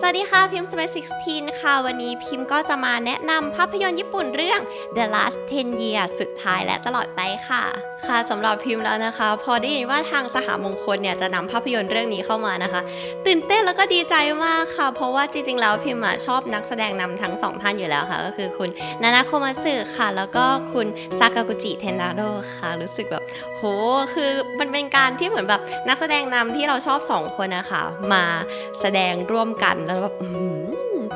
สวัสดีค่ะพิมพ์ Space 16 ค่ะ วันนี้พิมพ์ก็จะมาแนะนำภาพยนตร์ญี่ปุ่นเรื่อง The Last 10 Years สุดท้ายและตลอดไปค่ะ ค่ะสำหรับพิมพ์แล้วนะคะ พอได้ยินว่าทางสหมงคลเนี่ยจะนำภาพยนตร์เรื่องนี้เข้ามานะคะ ตื่นเต้นแล้วก็ดีใจมากค่ะ เพราะว่าจริงๆแล้วพิมพ์ชอบนักแสดงนำทั้งสองท่านอยู่แล้วค่ะ ก็คือคุณนานาโคมาสึค่ะ แล้วก็คุณซากากุจิเทนนาโดค่ะ รู้สึกแบบโหคือมันเป็นการที่เหมือนแบบนักแสดงนำที่เราชอบสองคนนะคะมาแสดงร่วมกันแล้วแบบ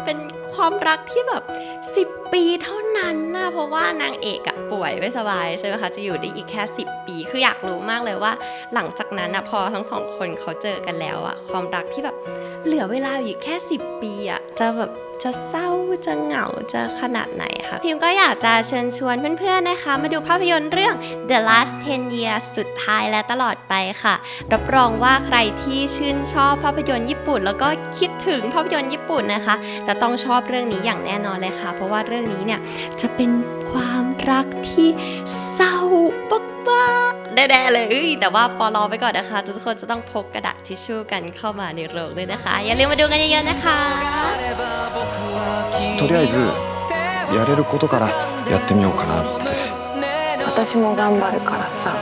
เป็นความรักที่แบบ 10 ปีเท่านั้น เพราะว่านางเอกอะป่วยไม่สบายใช่ไหมคะจะอยู่ได้อีกแค่ 10 ปี คืออยากรู้มากเลยว่า หลังจากนั้นอะพอทั้งสองคนเขาเจอกันแล้วอะความรักที่แบบเหลือเวลาอยู่แค่ 10 ปีอะจะแบบจะเศร้าจะเหงาจะขนาดไหนคะพิมก็อยากจะเชิญชวนเพื่อนๆนะคะ มาดูภาพยนตร์เรื่อง The Last 10 Years สุดท้ายและตลอดไปค่ะ รับรองว่าใครที่ชื่นชอบภาพยนตร์ญี่ปุ่น แล้วก็คิดถึงภาพยนตร์ญี่ปุ่นนะคะ จะต้องชอบเรื่องนี้อย่างแน่นอนเลยค่ะ เพราะว่าเรื่องนี้เนี่ยจะเป็น ความรักที่เศร้าบ้าๆแน่ๆเลย แต่ว่าปอรอไปก่อนนะคะ ทุกคนจะต้องพกกระดาษทิชชู่กันเข้ามาในโรงเลยนะคะ อย่าลืมมาดูกันเยอะๆนะคะとりあえずやれることからやってみようかなって私も頑張るからさ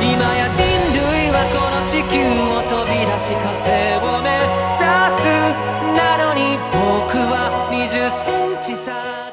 今や人類はこの地球を飛び出し火星を目指すなのに僕はセンチさ。